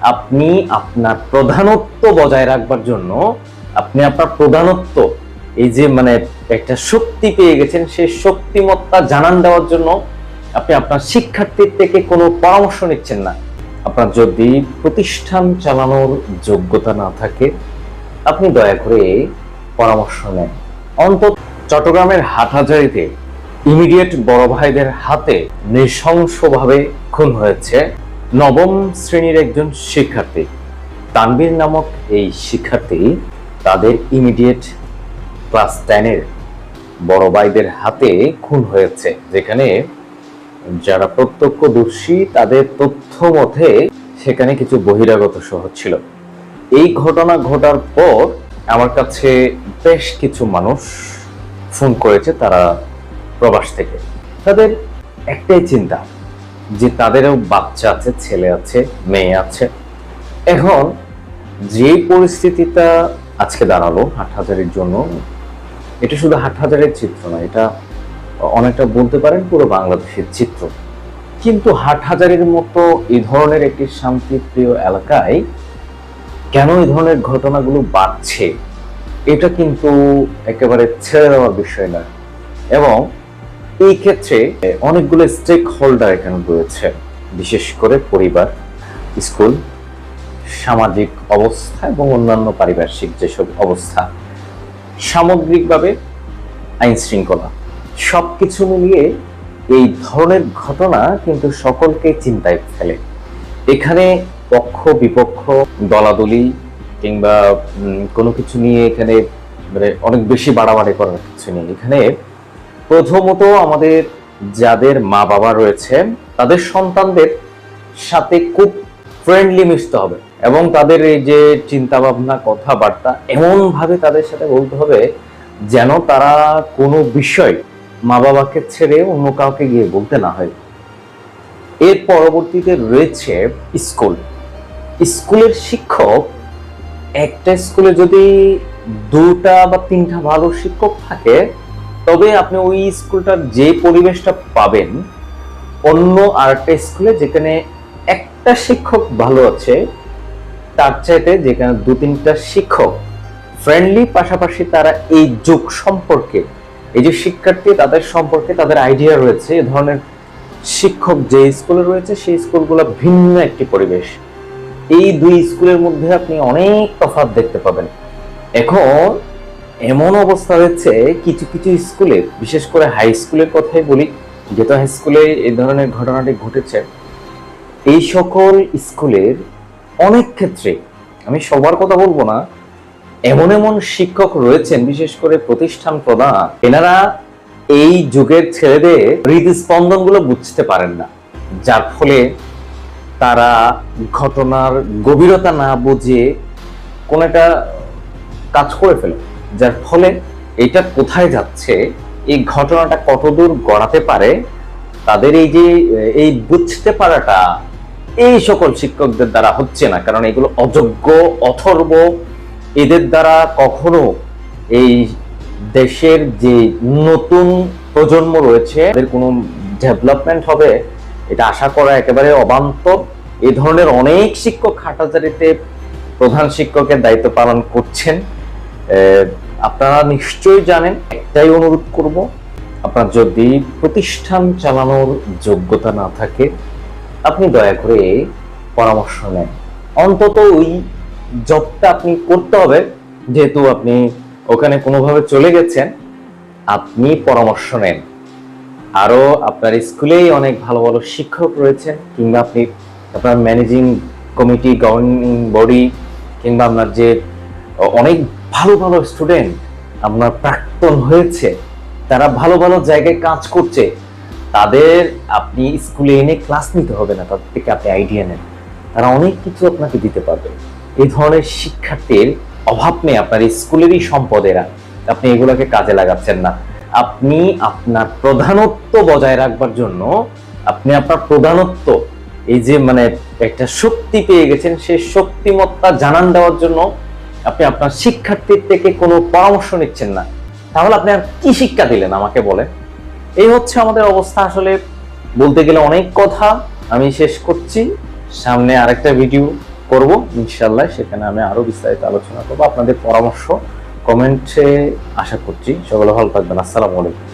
আপনি আপনার প্রধানত্ব বজায় রাখবার জন্য আপনি আপনার প্রধানত্ব, এই যে মানে একটা শক্তি পেয়ে গেছেন, সেই শক্তিমত্তা জানান দেওয়ার জন্য আপনি আপনার শিক্ষার্থীর থেকে কোনো পরামর্শ নিচ্ছেন না। আপনার যদি প্রতিষ্ঠান চালানোর যোগ্যতা না থাকে, আপনি দয়া করে পরামর্শ নেন। অন্তত চট্টগ্রামের হাটহাজারিতে ইমিডিয়েট বড় ভাইদের হাতে নৃশংসভাবে খুন হয়েছে নবম শ্রেণির একজন শিক্ষার্থী। তানবীর নামক এই শিক্ষার্থী তাদের ইমিডিয়েট ক্লাস টেনের বড় ভাইদের হাতে খুন হয়েছে, যেখানে যারা প্রত্যক্ষদর্শী তাদের তথ্য মতে সেখানে কিছু বহিরাগত শহর ছিল। এই ঘটনা ঘটার পর আমার কাছে বেশ কিছু মানুষ ফোন করেছে তারা প্রবাস থেকে। তাদের একটাই চিন্তা যে তাদেরও বাচ্চা আছে, ছেলে আছে, মেয়ে আছে। এখন যে পরিস্থিতিটা আজকে দাঁড়াল হাটহাজারির জন্য, এটা শুধু হাটহাজারের চিত্র না, এটা অনেকটা বলতে পারেন পুরো বাংলাদেশের চিত্র। কিন্তু হাটহাজারির মতো এই ধরনের একটি শান্তিপ্রিয় এলাকায় কেন এই ধরনের ঘটনাগুলো বাড়ছে, এটা কিন্তু একেবারে ছেড়ে দেওয়ার বিষয় না। এবং এই ক্ষেত্রে অনেকগুলো স্টেক হোল্ডার এখানে রয়েছে। বিশেষ করে পরিবার, স্কুল, সামাজিক অবস্থা এবং অন্যান্য পারিপার্শ্বিক যেসব অবস্থা। সামগ্রিকভাবে আইন শৃঙ্খলা। সব কিছু মিলিয়ে এই ধরনের ঘটনা কিন্তু সকলকে চিন্তায় ফেলে। এখানে পক্ষ, বিপক্ষ, দলাদলি কিংবা কোনো কিছু নিয়ে এখানে মানে অনেক বেশি বাড়াবাড়ি করার কিছু নেই। এখানে প্রথমত আমাদের যাদের মা বাবা রয়েছেন তাদের সন্তানদের সাথে খুব ফ্রেন্ডলি মিশতে হবে এবং তাদের এই যে চিন্তা ভাবনা কথাবার্তা এমন ভাবে তাদের সাথে বলতে হবে যেন তারা কোনো বিষয় মা বাবাকে ছেড়ে অন্য কাউকে গিয়ে বলতে না হয়। এর পরবর্তীতে রয়েছে স্কুল। স্কুলের শিক্ষক, একটা স্কুলে যদি দুটা বা তিনটা ভালো শিক্ষক থাকে তবে আপনি ওই স্কুলটার যে পরিবেশটা পাবেন, অন্য আরেকটা স্কুলে যেখানে একটা শিক্ষক ভালো আছে, তার চাইতে যেখানে দু তিনটা শিক্ষক ফ্রেন্ডলি পাশাপাশি তারা এই যুগ সম্পর্কে, এই যে শিক্ষার্থী তাদের সম্পর্কে তাদের আইডিয়া রয়েছে, এ ধরনের শিক্ষক যে স্কুলে রয়েছে, সেই স্কুলগুলো ভিন্ন একটি পরিবেশ। এই দুই স্কুলের মধ্যে আপনি অনেক তফাৎ দেখতে পাবেন। এখন এমন অবস্থা হচ্ছে কিছু কিছু স্কুলে, বিশেষ করে হাই স্কুলের কথাই বলি, যেহেতু হাই স্কুলে এই ধরনের ঘটনাটি ঘটেছে, এই সকল স্কুলের অনেক ক্ষেত্রে, আমি সবার কথা বলব না, এমন এমন শিক্ষক রয়েছেন, বিশেষ করে প্রতিষ্ঠান প্রধান, এনারা এই যুগের ছেলেদের হৃদস্পন্দনগুলো বুঝতে পারেন না, যার ফলে তারা ঘটনার গভীরতা না বুঝে কোন একটা কাজ করে ফেলে। যার ফলে এটা কোথায় যাচ্ছে, এই ঘটনাটা কতদূর গড়াতে পারে, তাদের এই যে, এই বুঝতে পারাটা এই সকল শিক্ষকদের দ্বারা হচ্ছে না। কারণ এগুলো অযোগ্য, অথর্ব, এদের দ্বারা কখনো এই দেশের যে নতুন প্রজন্ম রয়েছে, এদের কোনো ডেভেলপমেন্ট হবে, এটা আশা করা একেবারে অবান্তর। এ ধরনের অনেক শিক্ষক হাটাজারিতে প্রধান শিক্ষকের দায়িত্ব পালন করছেন। আপনারা নিশ্চয়ই জানেন, একটাই অনুরোধ করব, আপনার যদি প্রতিষ্ঠান চালানোর যোগ্যতা না থাকে, আপনি দয়া করে পরামর্শ নেন। অন্তত ওই জবটা আপনি করতে হবে, যেহেতু আপনি ওখানে কোনোভাবে চলে গেছেন, আপনি পরামর্শ নেন। আরও আপনার স্কুলেই অনেক ভালো ভালো শিক্ষক রয়েছেন, কিংবা আপনি আপনার ম্যানেজিং কমিটি, গভর্নিং বডি, কিংবা আপনার যে অনেক ভালো ভালো স্টুডেন্ট আপনার প্রাক্তন হয়েছে, তারা ভালো ভালো জায়গায় কাজ করছে, তাদের আপনি স্কুলে এনে ক্লাস নিতে হবে না, তাদের থেকে আপনি আইডিয়া নেন। তারা অনেক কিছু আপনাকে দিতে পারবে। এই ধরনের শিক্ষার্থীর অভাব নেই আপনার স্কুলেরই সম্পদেরা, আপনি এগুলোকে কাজে লাগাচ্ছেন না। আপনি আপনার প্রধানত্ব বজায় রাখবার জন্য আপনি আপনার প্রধানত্ব, এই যে মানে একটা শক্তি পেয়ে গেছেন, সেই শক্তিমত্তা জানান দেওয়ার জন্য আপনি আপনার শিক্ষার্থীর থেকে কোনো পরামর্শ নিচ্ছেন না। তাহলে আপনি আর কি শিক্ষা দিলেন আমাকে বলে এই হচ্ছে আমাদের অবস্থা আসলে। বলতে গেলে অনেক কথা আমি শেষ করছি। সামনে আরেকটা ভিডিও করব ইনশাল্লাহ সেখানে আমি আরও বিস্তারিত আলোচনা করব। আপনাদের পরামর্শ কমেন্টে আশা করছি। সকলে ভালো থাকবেন। আসসালামু আলাইকুম।